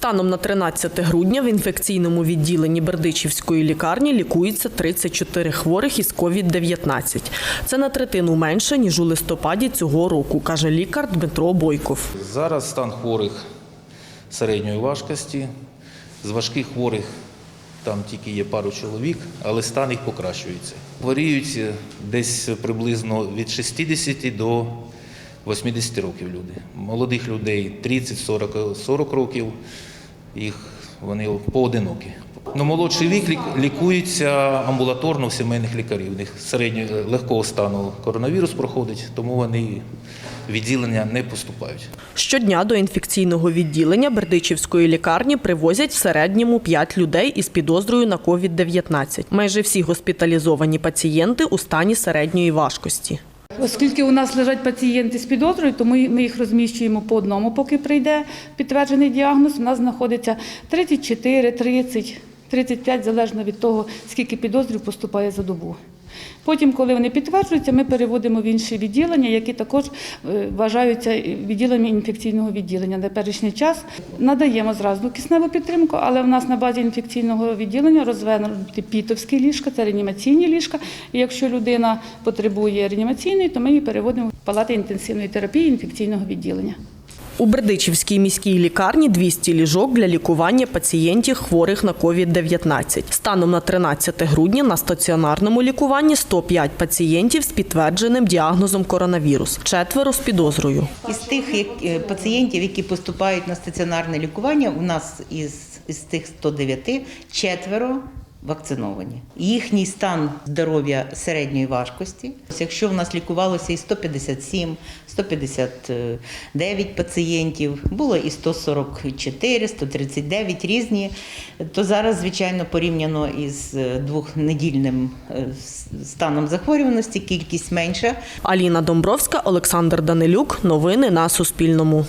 Станом на 13 грудня в інфекційному відділенні Бердичівської лікарні лікується 34 хворих із COVID-19. Це на третину менше, ніж у листопаді цього року, каже лікар Дмитро Бойков. Зараз стан хворих середньої важкості. З важких хворих там тільки є пару чоловік, але стан їх покращується. Хворіють десь приблизно від 60 до 80 років люди. Молодих людей 30-40 40 років, їх вони поодинокі. Ну, молодший вік лік- лікується амбулаторно у сімейних лікарів. У них середньо легкого стану коронавірус проходить, тому вони відділення не поступають. Щодня до інфекційного відділення Бердичівської лікарні привозять в середньому 5 людей із підозрою на COVID-19. Майже всі госпіталізовані пацієнти у стані середньої важкості. Оскільки у нас лежать пацієнти з підозрою, то ми, ми їх розміщуємо по одному, поки прийде підтверджений діагноз. У нас знаходиться 34, 30, 35, залежно від того, скільки підозрів поступає за добу. Потім, коли вони підтверджуються, ми переводимо в інші відділення, які також е, вважаються відділеннями інфекційного відділення. На перший час надаємо зразу кисневу підтримку, але в нас на базі інфекційного відділення розвинуті пітовські ліжка, це реанімаційні ліжка. І якщо людина потребує реанімаційної, то ми її переводимо в палати інтенсивної терапії інфекційного відділення. У Бердичівській міській лікарні 200 ліжок для лікування пацієнтів хворих на COVID-19. Станом на 13 грудня на стаціонарному лікуванні 105 пацієнтів з підтвердженим діагнозом коронавірус, четверо з підозрою. Із тих е, пацієнтів, які поступають на стаціонарне лікування, у нас із, із тих 109 четверо вакциновані. Їхній стан здоров'я середньої важкості. Якщо в нас лікувалося і 157, 159 пацієнтів, було і 144, 139 різні, то зараз, звичайно, порівняно із е, двохнедільним е, станом захворюваності, кількість менша. Аліна Домбровська, Олександр Данилюк. Новини на Суспільному.